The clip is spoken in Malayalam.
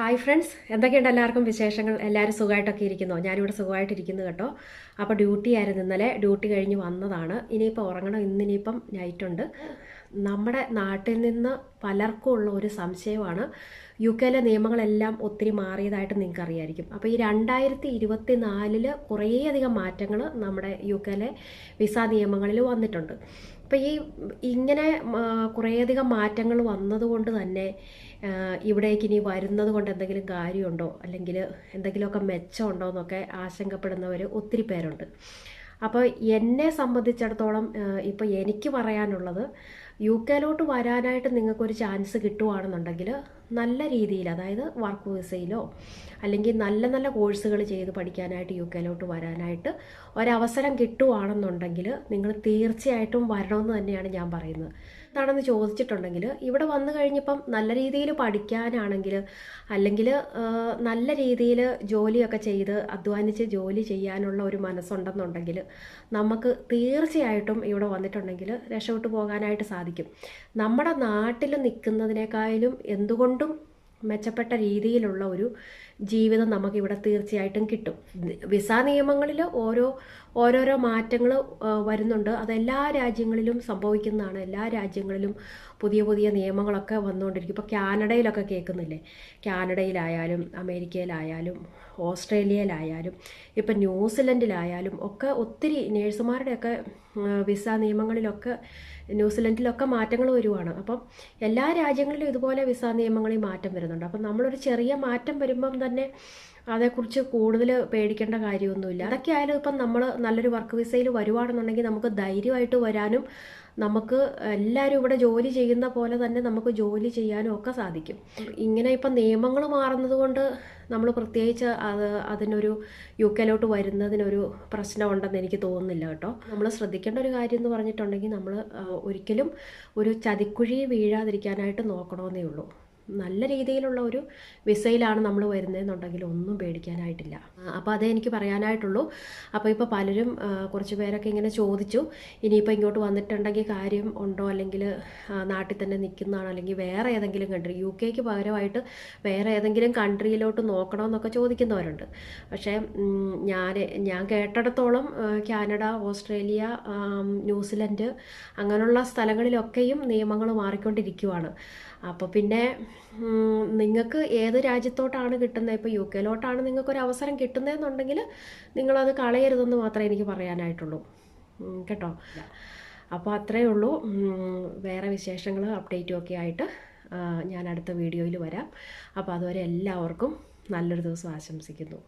ഹായ് ഫ്രണ്ട്സ് എന്തൊക്കെയുണ്ട് എല്ലാവർക്കും വിശേഷങ്ങൾ? എല്ലാവരും സുഖമായിട്ടൊക്കെ ഇരിക്കുന്നോ? ഞാനിവിടെ സുഖമായിട്ടിരിക്കുന്നു കേട്ടോ. അപ്പോൾ ഡ്യൂട്ടി ആയിരുന്നു. ഇന്നലെ ഡ്യൂട്ടി കഴിഞ്ഞ് വന്നതാണ്. ഇനിയിപ്പോൾ ഉറങ്ങണം. ഇന്നിനിയിപ്പം നൈറ്റുണ്ട് നമ്മുടെ നാട്ടിൽ നിന്ന് പലർക്കും ഉള്ള ഒരു സംശയമാണ്. യു കെയിലെ നിയമങ്ങളെല്ലാം ഒത്തിരി മാറിയതായിട്ട് നിങ്ങൾക്ക് അറിയായിരിക്കും അപ്പോൾ ഈ രണ്ടായിരത്തി ഇരുപത്തി നാലിൽ കുറേയധികം മാറ്റങ്ങൾ നമ്മുടെ യു കെയിലെ വിസ നിയമങ്ങളിൽ വന്നിട്ടുണ്ട്. അപ്പോൾ ഈ ഇങ്ങനെ കുറേയധികം മാറ്റങ്ങൾ വന്നതുകൊണ്ട് തന്നെ ഇവിടേക്ക് ഇനി വരുന്നത് കൊണ്ട് എന്തെങ്കിലും കാര്യമുണ്ടോ? അല്ലെങ്കിൽ എന്തെങ്കിലുമൊക്കെ മെച്ചമുണ്ടോ എന്നൊക്കെ ആശങ്കപ്പെടുന്നവർ ഒത്തിരി പേരുണ്ട്. അപ്പോൾ എന്നെ സംബന്ധിച്ചിടത്തോളം ഇപ്പോൾ എനിക്ക് പറയാനുള്ളത് യു കെയിലോട്ട് വരാനായിട്ട് നിങ്ങൾക്കൊരു ചാൻസ് കിട്ടുവാണെന്നുണ്ടെങ്കിൽ നല്ല രീതിയിൽ അതായത് വർക്ക് വിസയിലോ അല്ലെങ്കിൽ നല്ല നല്ല കോഴ്സുകൾ ചെയ്ത് പഠിക്കാനായിട്ട് യു കെയിലോട്ട് വരാനായിട്ട് ഒരവസരം കിട്ടുവാണെന്നുണ്ടെങ്കിൽ നിങ്ങൾ തീർച്ചയായിട്ടും വരണമെന്ന് തന്നെയാണ് ഞാൻ പറയുന്നത്. എന്താണെന്ന് ചോദിച്ചിട്ടുണ്ടെങ്കിൽ ഇവിടെ വന്നു കഴിഞ്ഞപ്പം നല്ല രീതിയിൽ പഠിക്കാനാണെങ്കിൽ അല്ലെങ്കിൽ നല്ല രീതിയിൽ ജോലിയൊക്കെ ചെയ്ത് അധ്വാനിച്ച് ജോലി ചെയ്യാനുള്ള ഒരു മനസ്സുണ്ടെന്നുണ്ടെങ്കിൽ നമുക്ക് തീർച്ചയായിട്ടും ഇവിടെ വന്നിട്ടുണ്ടെങ്കിൽ രക്ഷപ്പെട്ടു പോകാനായിട്ട് സാധിക്കും. നമ്മുടെ നാട്ടിൽ നിൽക്കുന്നതിനേക്കാളും എന്തുകൊണ്ടും മെച്ചപ്പെട്ട രീതിയിലുള്ള ഒരു ജീവിതം നമുക്കിവിടെ തീർച്ചയായിട്ടും കിട്ടും. വിസ നിയമങ്ങളിൽ ഓരോ ഓരോരോ മാറ്റങ്ങൾ വരുന്നുണ്ട്. അതെല്ലാ രാജ്യങ്ങളിലും സംഭവിക്കുന്നതാണ്. എല്ലാ രാജ്യങ്ങളിലും പുതിയ പുതിയ നിയമങ്ങളൊക്കെ വന്നുകൊണ്ടിരിക്കും ഇപ്പോൾ കാനഡയിലൊക്കെ കേൾക്കുന്നില്ലേ? കാനഡയിലായാലും അമേരിക്കയിലായാലും ഓസ്ട്രേലിയയിലായാലും ഇപ്പം ന്യൂസിലൻഡിലായാലും ഒക്കെ ഒത്തിരി നേഴ്സുമാരുടെയൊക്കെ വിസ നിയമങ്ങളിലൊക്കെ ന്യൂസിലൻഡിലൊക്കെ മാറ്റങ്ങൾ വരുവാണ്. അപ്പം എല്ലാ രാജ്യങ്ങളിലും ഇതുപോലെ വിസ നിയമങ്ങളിൽ മാറ്റം വരുന്നുണ്ട്. അപ്പം നമ്മളൊരു ചെറിയ മാറ്റം വരുമ്പം തന്നെ അതേക്കുറിച്ച് കൂടുതൽ പേടിക്കേണ്ട കാര്യമൊന്നുമില്ല. അതൊക്കെ ആയാലും ഇപ്പം നമ്മൾ നല്ലൊരു വർക്ക് വിസയിൽ വരുവാണെന്നുണ്ടെങ്കിൽ നമുക്ക് ധൈര്യമായിട്ട് വരാനും നമുക്ക് എല്ലാവരും ഇവിടെ ജോലി ചെയ്യുന്ന പോലെ തന്നെ നമുക്ക് ജോലി ചെയ്യാനും ഒക്കെ സാധിക്കും. ഇങ്ങനെ ഇപ്പം നിയമങ്ങൾ മാറുന്നത് കൊണ്ട് നമ്മൾ പ്രത്യേകിച്ച് അത് അതിനൊരു യു കെയിലോട്ട് വരുന്നതിനൊരു പ്രശ്നമുണ്ടെന്ന് എനിക്ക് തോന്നുന്നില്ല കേട്ടോ. നമ്മൾ ശ്രദ്ധിക്കേണ്ട ഒരു കാര്യം എന്ന് പറഞ്ഞിട്ടുണ്ടെങ്കിൽ നമ്മൾ ഒരിക്കലും ഒരു ചതിക്കുഴി വീഴാതിരിക്കാനായിട്ട് നോക്കണമെന്നേ ഉള്ളൂ. നല്ല രീതിയിലുള്ള ഒരു വിസയിലാണ് നമ്മൾ വരുന്നതെന്നുണ്ടെങ്കിൽ ഒന്നും പേടിക്കാനായിട്ടില്ല. അപ്പോൾ അതേ എനിക്ക് പറയാനായിട്ടുള്ളൂ. അപ്പോൾ ഇപ്പോൾ പലരും കുറച്ച് പേരൊക്കെ ഇങ്ങനെ ചോദിച്ചു ഇനിയിപ്പോൾ ഇങ്ങോട്ട് വന്നിട്ടുണ്ടെങ്കിൽ കാര്യം ഉണ്ടോ? അല്ലെങ്കിൽ നാട്ടിൽ തന്നെ നിൽക്കുന്നതാണോ? അല്ലെങ്കിൽ വേറെ ഏതെങ്കിലും കൺട്രി യു കെക്ക് പകരമായിട്ട് വേറെ ഏതെങ്കിലും കൺട്രിയിലോട്ട് നോക്കണമെന്നൊക്കെ ചോദിക്കുന്നവരുണ്ട്. പക്ഷേ ഞാൻ ഞാൻ കേട്ടിടത്തോളം കാനഡ ഓസ്ട്രേലിയ ന്യൂസിലൻഡ് അങ്ങനെയുള്ള സ്ഥലങ്ങളിലൊക്കെയും നിയമങ്ങൾ മാറിക്കൊണ്ടിരിക്കുവാണ്. അപ്പോൾ പിന്നെ നിങ്ങൾക്ക് ഏത് രാജ്യത്തോട്ടാണ് കിട്ടുന്നത്? ഇപ്പോൾ യു കെയിലോട്ടാണ് നിങ്ങൾക്കൊരു അവസരം കിട്ടുന്നതെന്നുണ്ടെങ്കിൽ നിങ്ങളത് കളയരുതെന്ന് മാത്രമേ എനിക്ക് പറയാനായിട്ടുള്ളൂ. കേട്ടോ? അപ്പോൾ അത്രയേ ഉള്ളൂ. വേറെ വിശേഷങ്ങൾ അപ്ഡേറ്റും ഒക്കെ ആയിട്ട് ഞാൻ അടുത്ത വീഡിയോയിൽ വരാം. അപ്പോൾ അതുവരെ എല്ലാവർക്കും നല്ലൊരു ദിവസം ആശംസിക്കുന്നു.